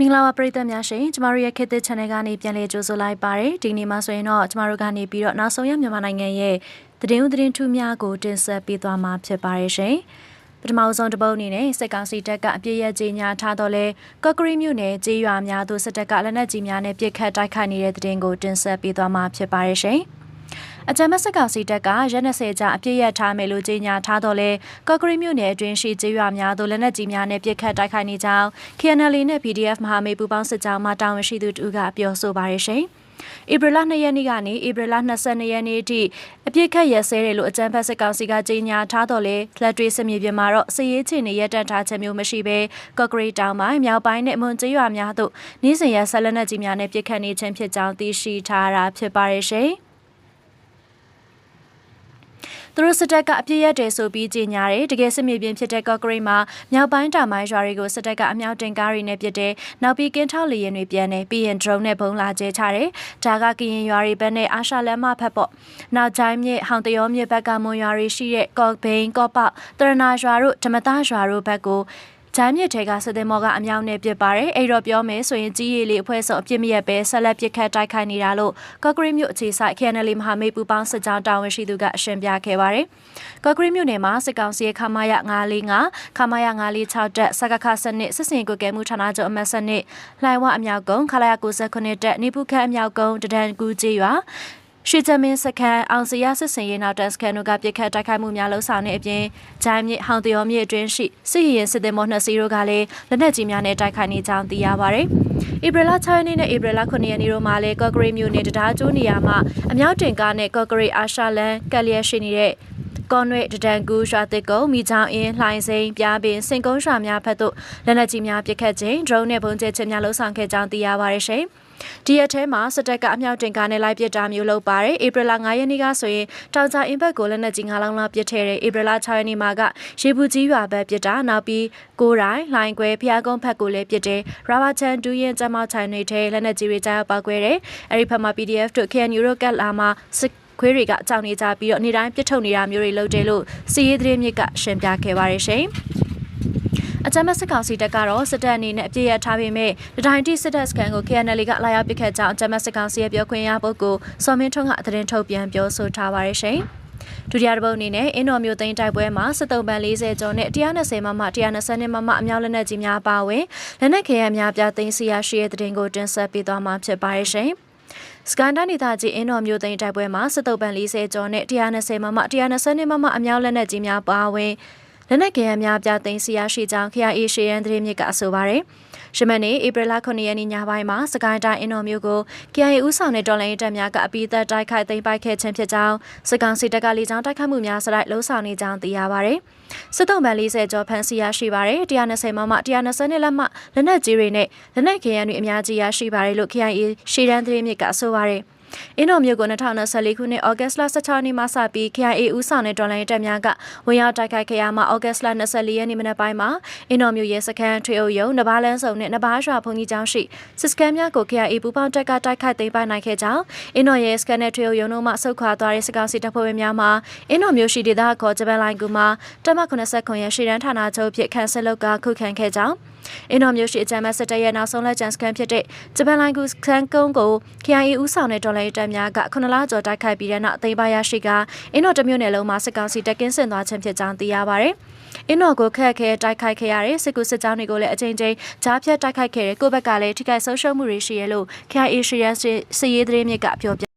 မင်္ဂလာပါပရိသတ်များရှင်ကျမတို့ရဲ့ခေတ်သစ် channel ကနေပြန်လည်ကြိုဆိုလိုက်ပါတယ်ဒီနေ့မှာဆိုရင်တော့ကျမတို့ကနေပြီးတော့နောက်ဆုံးရမြန်မာနိုင်ငံရဲ့သတင်းဦးသတင်းထူးများကိုတင်ဆက်ပေးသွားမှာဖြစ်ပါတယ်ရှင်ပထမဆုံးတစ်ပုတ်အနေနဲ့စစ်ကောင်စီတပ်ကအပြည့်ရကြီးညာထားတော့လဲကော့ကရီမြို့နယ်ကြေးရွာများသို့စစ်တပ်ကလက်နက်ကြီးများနဲ့ပစ်ခတ်တိုက်ခိုက်နေတဲ့သတင်းကိုတင်ဆက်ပေးသွားမှာဖြစ်ပါတယ်ရှင် အကြမ်းဖက်စစ်ကောင်စီတပ်ကရက်20ကြာအပြည့်ရထားမယ်လို့ကြေညာထားတော့လဲကော့ကရီမြို့နယ်အတွင်းရှိကျေးရွာများသို့လက်နက်ကြီးများနဲ့ပစ်ခတ်တိုက်ခိုက်နေကြောင်း KNL နဲ့ PDF မဟာမိတ်ပူးပေါင်းစစ်ကြောင်းမှတာဝန်ရှိသူတူကပြောဆိုပါရရှင်။ဧပြီလ2ရက်နေ့ကနေဧပြီလ22ရက်နေ့အထိအပြစ်ခတ်ရက်စဲတယ်လို့အကြံဖက်စစ်ကောင်စီကကြေညာထားတော့လေလက်တွေ့စစ်မြေပြင်မှာတော့စည်ရေးချင်နေရတက်ထားချက်မျိုးမရှိဘဲကော့ဂရိတ်တောင်ပိုင်းမြောက်ပိုင်းနဲ့မွန်ကျေးရွာများသို့နေ့စဉ်ရက်ဆက်လက်နက်ကြီးများနဲ့ပြစ်ခတ်နေခြင်းဖြစ်ကြောင်းသိရှိထားတာဖြစ်ပါရရှင်။ သူတို့စစ်တပ်ကအပြစ်ရက်တယ်ဆိုပြီးကြေညာတယ်တကယ်စစ်မြေပြင်ဖြစ်တဲ့ကော့ဂရိတ်မှာမြောက်ပိုင်းတာမိုင်းရွာတွေကိုစစ်တပ်ကအမြောက်တင်ကားတွေနဲ့ပစ်တယ်နောက်ပြီးကင်းထောက်လေယာဉ်တွေပြန်တယ်ပြီးရင် drone နဲ့ဘုံလာကျဲချတယ်ဒါကကရင်ရွာတွေဘက်နဲ့အာရှလမ်းမဖက်ပေါ့နောက်ကျိုင်းမြစ်ဟောင်တရောမြစ်ဘက်ကမွန်ရွာတွေရှိတဲ့ကော့ဘိန်းကော့ပေါတရနာရွာတို့ဓမ္မသားရွာတို့ဘက်ကို ဂျိုင်းမြစ်ထဲကစစ်သည်မော်ကအမြောက်နဲ့ပစ်ပါတယ်အဲ့တော့ပြောမယ်ဆိုရင်ကြီးရည်လေးအဖွဲ့စုံအပြစ်မရက်ပဲဆက်လက်ပစ်ခတ်တိုက်ခိုက်နေတာလို့ကော့ဂရိတ်မြို့အခြေစိုက် KNL မဟာမိတ်ပူပေါင်းစစ်ကြောင်းတာဝန်ရှိသူကအရှင်းပြခဲ့ပါတယ်ကော့ဂရိတ်မြို့နယ်မှာစစ်ကောင်စီရဲ့ခမာယ945ခမာယ946တက်စကခစနစ်စစ်စင်ကိုကဲမှုဌာနချုပ်အမတ်စနစ်လှိုင်ဝအမြောက်ကုန်းခလာယ69တက်နေပုခတ်အမြောက်ကုန်းတဒန်ကူကျေးရွာ ရွှေချမင်းစခန်းအောင်စရစစ်စင်ရေးနောက်တန်စခန်းတို့ကပြစ်ခတ်တိုက်ခိုက်မှုများလှုံ့ဆော်နေအပြင်ဂျိုင်းမြစ်ဟောင်တရောမြစ်အတွင်းရှိစစ်ရင်စစ်သည်မောနှစ်စီးတို့ကလည်းလက်နက်ကြီးများနဲ့တိုက်ခိုက်နေကြောင်းသိရပါဗျ။ဧပြီလ6ရက်နေ့နဲ့ဧပြီလ9ရက်နေ့တို့မှာလည်းကော့ဂရိတ်မြို့နယ်တရားကျိုးနေရာမှာအမြောက်တင်ကားနဲ့ကော့ဂရိတ်အာရှလန်ကက်လျက်ရှိနေတဲ့ ကွန်ရွေတဒန်ကူရွာတစ်ကုန်းမိချောင်းအင်းလှိုင်စိန်ပြားပင်စင်ကုန်းရွာများဖက်သို့လက်နက်ကြီးများပစ်ခတ်ခြင်း drone နဲ့ပုံကျဲခြင်းများလှုံ့ဆော်ခဲ့ကြောင်းသိရပါရရှင်။ဒီရက်ထဲမှာစစ်တပ်ကအမြောက်တင်ကားနဲ့လိုက်ပစ်တာမျိုးလုပ်ပါတယ်ဧပြီလ9ရက်နေ့ကဆိုရင်တောင်ကြအင်ဘက်ကိုလက်နက်ကြီး9လောင်းလောက်ပစ်ထဲတယ်ဧပြီလ6ရက်နေ့မှာကရေဘူးကြီးရွာဘက်ပစ်တာနောက်ပြီးကိုရိုင်းလိုင်းကွဲဖျားကုန်းဘက်ကိုလည်းပစ်တယ်ရာဘာချန်ဒူးရင်ကျမောက်ချိုင်တွေထဲလက်နက်ကြီးတွေကြားရောက်ပောက်ကွဲတယ်အဲ့ဒီဖက်မှာ PDF တို့ KNU တို့ကတ်လာမှာစစ် ခွေးတွေကကြောင်နေကြပြီးတော့နေ့တိုင်းပြစ်ထုတ်နေတာမျိုးတွေလုပ်တယ်လို့စီရေးသတင်းမြစ်ကရှင်းပြခဲ့ပါတယ်ရှင်။အကြမ်းဖက်စစ်ကောင်စီတပ်ကတော့စစ်တပ်အနေနဲ့အပြည့်ရထားပေမဲ့တတိုင်းတိစစ်တပ်စကန်ကို KNL ကလာရောက်ပစ်ခတ်ကြောင်းအကြမ်းဖက်စစ်ကောင်စီရဲ့ပြောခွင့်ရပုဂ္ဂိုလ်စော်မင်းထွန်းကသတင်းထုတ်ပြန်ပြောဆိုထားပါတယ်ရှင်။ဒုတိယတစ်ပုတ်အနေနဲ့အင်းတော်မျိုးသိန်းတိုက်ပွဲမှာစစ်တုံးပန်40ကျော်နဲ့120မမ120မမအမြောက်လက်နက်ကြီးများပါဝင်လက်နက်ခဲယမ်းများပြသိမ်းစီရရှိတဲ့တဲ့တင်ကိုတင်ဆက်ပေးသွားမှာဖြစ်ပါတယ်ရှင်။ စကန်ဒန်ဒေသကြီးအင်းတော်မျိုးသိန်းတိုက်ပွဲမှာစစ်တုံးပန်40ကျော်နဲ့120မမ120မမအမြောက်လက်နက်ကြီးများပါဝင် လက်နက်ကရန်များပြသိမ်းစီရရှိကြောင်း KIA ရှေရန်သတင်းမြစ်ကအဆိုပါတယ်။ရှမန်နေဧပြီလ9ရက်နေ့ညပိုင်းမှာစကိုင်းတိုင်းအင်တော်မျိုးကို KIA ဦးဆောင်တဲ့တော်လိုင်းတပ်များကအပိသက်တိုက်ခိုက်သိမ်းပိုက်ခဲ့ခြင်းဖြစ်ကြောင်းစစ်ကောင်စီတပ်ကလေကြောင်းတိုက်ခိုက်မှုများစတိုက်လှုံ့ဆော်နေကြောင်းသိရပါတယ်။စစ်တုံးပန်40ကျော်ဖမ်းဆီးရရှိပါတယ်။120မမ120နှစ်လက်မှလက်နက်ကြီးတွေနဲ့လက်နက်ခဲယမ်းတွေအများကြီးရရှိပါတယ်လို့ KIA ရှေရန်သတင်းမြစ်ကဆိုပါတယ်။ အင်းတော်မြို့ကို2024ခုနှစ်ဩဂတ်စ်လ16နေ့မှစပြီး KIA ဦးဆောင်တဲ့ဒေါ်လာတပ်များကဝင်ရောက်တိုက်ခိုက်ခဲ့ရမှာဩဂတ်စ်လ24ရက်နေ့မနက်ပိုင်းမှာအင်းတော်မြို့ရဲစခန်းထွေအုပ်ရုံနဘာလန်းစုံနဲ့နဘာရွာဘုံကြီးကျောင်းရှိစစ်စခန်းများကို KIA ပူးပေါင်းတပ်ကတိုက်ခိုက်သိမ်းပိုက်နိုင်ခဲ့ကြောင်းအင်းတော်ရဲစခန်းနဲ့ထွေအုပ်ရုံတို့မှဆုတ်ခွာသွားတဲ့စကောင်စီတပ်ဖွဲ့ဝင်များမှာအင်းတော်မြို့ရှိဒေသခေါ်ဂျပန်လိုင်းကူမှာတပ်မ89ရဲရှေ့တန်းဌာနချုပ်ဖြစ်ခန့်ဆက်လုပ်ကခုခံခဲ့ကြောင်းအင်းတော်မျိုးရှိအကြမ်းမဲ့စစ်တပ်ရဲ့နောက်ဆုံးလက်ကျန်စခန်းဖြစ်တဲ့ဂျပန်လိုင်ကူစခန်းကုန်းကို KIA ဦးဆောင်တဲ့ဒေါ်လာတပ်များက9လကျော်တိုက်ခိုက်ပြီးတဲ့နောက်အသိမ်းပါရရှိကအင်းတော်တမျိုးနယ်လုံးမှာစစ်ကောင်စီတပ်ကင်းဆင်သွားခြင်းဖြစ်ကြောင်းသိရပါဗျ။အင်းတော်ကိုခက်ခဲတိုက်ခိုက်ခဲ့ရတဲ့စစ်ကူစစ်ကြောင်းတွေကိုလည်းအကြိမ်ကြိမ်ကြားဖြတ်တိုက်ခိုက်ခဲ့တဲ့ကိုဘက်ကလည်းထိခိုက်ဆုံးရှုံးမှုတွေရှိရလို့ KIA ရှိရစစ်ရေးသတင်းမြစ်ကပြောပြ